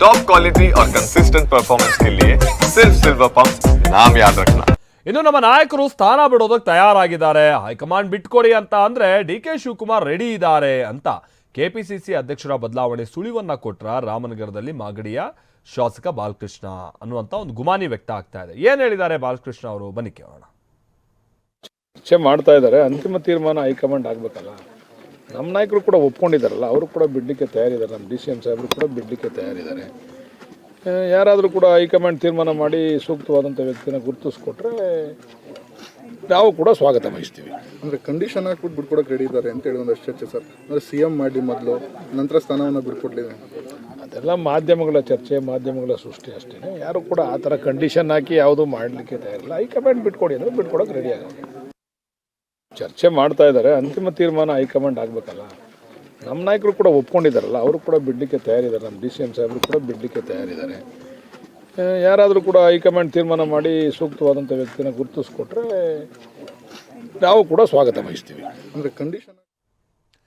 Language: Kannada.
टॉप क्वालिटी और कंसिस्टेंट परफॉर्मेंस के लिए सिर्फ सिल्वर पंप नाम याद रखना ಇನ್ನು ನಮ್ಮ ನಾಯಕರು ಸ್ಥಾನ ಬಿಡೋದಕ್ಕೆ ತಯಾರಾಗಿದ್ದಾರೆ ಹೈಕಮಾಂಡ್ ಬಿಟ್ಕೊಡಿ ಅಂತ ಅಂದ್ರೆ ಡಿ ಕೆ ಶಿವಕುಮಾರ್ ರೆಡಿ ಇದ್ದಾರೆ ಅಂತ ಕೆಪಿಸಿಸಿ ಅಧ್ಯಕ್ಷರ ಬದಲಾವಣೆ ಸುಳಿವನ್ನ ಕೊಟ್ರ ರಾಮನಗರದಲ್ಲಿ ಮಾಗಡಿಯ ಶಾಸಕ ಬಾಲಕೃಷ್ಣ ಅನ್ನುವಂತ ಒಂದು ಗುಮಾನಿ ವ್ಯಕ್ತ ಆಗ್ತಾ ಇದೆ ಏನ್ ಹೇಳಿದ್ದಾರೆ ಬಾಲಕೃಷ್ಣ ಅವರು ಬನ್ನಿ ಕೇಳೋಣ ಚರ್ಚೆ ಮಾಡ್ತಾ ಇದ್ದಾರೆ ಅಂತಿಮ ತೀರ್ಮಾನ ಹೈಕಮಾಂಡ್ ಆಗಬೇಕಲ್ಲ ನಮ್ಮ ನಾಯಕರು ಕೂಡ ಒಪ್ಕೊಂಡಿದ್ದಾರಲ್ಲ ಅವರು ಕೂಡ ಬಿಡಲಿಕ್ಕೆ ತಯಾರಿದ್ದಾರೆ ನಮ್ಮ ಡಿ ಸಿ ಎಂ ಸಾಹೇಬರು ಕೂಡ ಬಿಡಲಿಕ್ಕೆ ತಯಾರಿದ್ದಾರೆ. ಯಾರಾದರೂ ಕೂಡ ಹೈಕಮಾಂಡ್ ತೀರ್ಮಾನ ಮಾಡಿ ಸೂಕ್ತವಾದಂಥ ವ್ಯಕ್ತಿನ ಗುರುತಿಸ್ಕೊಟ್ರೆ ನಾವು ಕೂಡ ಸ್ವಾಗತ ಬಯಸ್ತೀವಿ ಅಂದರೆ ಕಂಡೀಷನ್ ಹಾಕ್ಬಿಟ್ಟು ಬಿಟ್ಕೊಡಕ್ಕೆ ರೆಡಿ ಇದ್ದಾರೆ ಅಂತ ಹೇಳಿ ಒಂದಷ್ಟು ಚರ್ಚೆ ಸರ್. ಅಂದರೆ ಸಿ ಎಂ ಮಾಡಿ ಮೊದಲು ನಂತರ ಸ್ಥಾನವನ್ನು ಬಿಟ್ಕೊಡ್ಲಿದೆ ಅದೆಲ್ಲ ಮಾಧ್ಯಮಗಳ ಚರ್ಚೆ ಮಾಧ್ಯಮಗಳ ಸೃಷ್ಟಿ ಅಷ್ಟೇ ಯಾರು ಕೂಡ ಆ ಥರ ಕಂಡೀಷನ್ ಹಾಕಿ ಯಾವುದೂ ಮಾಡಲಿಕ್ಕೆ ತಯಾರಿಲ್ಲ. ಹೈಕಮಾಂಡ್ ಬಿಟ್ಕೊಡಿ ಅಂದರೆ ಬಿಟ್ಕೊಡಕ್ಕೆ ರೆಡಿ ಆಗೋದು ಚರ್ಚೆ ಮಾಡ್ತಾ ಇದ್ದಾರೆ. ಅಂತಿಮ ತೀರ್ಮಾನ ಹೈಕಮಾಂಡ್ ಆಗಬೇಕಲ್ಲ? ನಮ್ಮ ನಾಯಕರು ಕೂಡ ಒಪ್ಕೊಂಡಿದ್ದಾರಲ್ಲ, ಅವರು ಕೂಡ ಬಿಡಲಿಕ್ಕೆ ತಯಾರಿದ್ದಾರೆ. ನಮ್ಮ ಡಿ ಸಿ ಎಂ ಸಾಹೇಬರು ಕೂಡ ಬಿಡಲಿಕ್ಕೆ ತಯಾರಿದ್ದಾರೆ. ಯಾರಾದರೂ ಕೂಡ ಹೈಕಮಾಂಡ್ ತೀರ್ಮಾನ ಮಾಡಿ ಸೂಕ್ತವಾದಂಥ ವ್ಯಕ್ತಿನ ಗುರುತಿಸ್ಕೊಟ್ರೆ ನಾವು ಕೂಡ ಸ್ವಾಗತ ಬಯಸ್ತೀವಿ. ಅಂದರೆ ಕಂಡೀಷನ್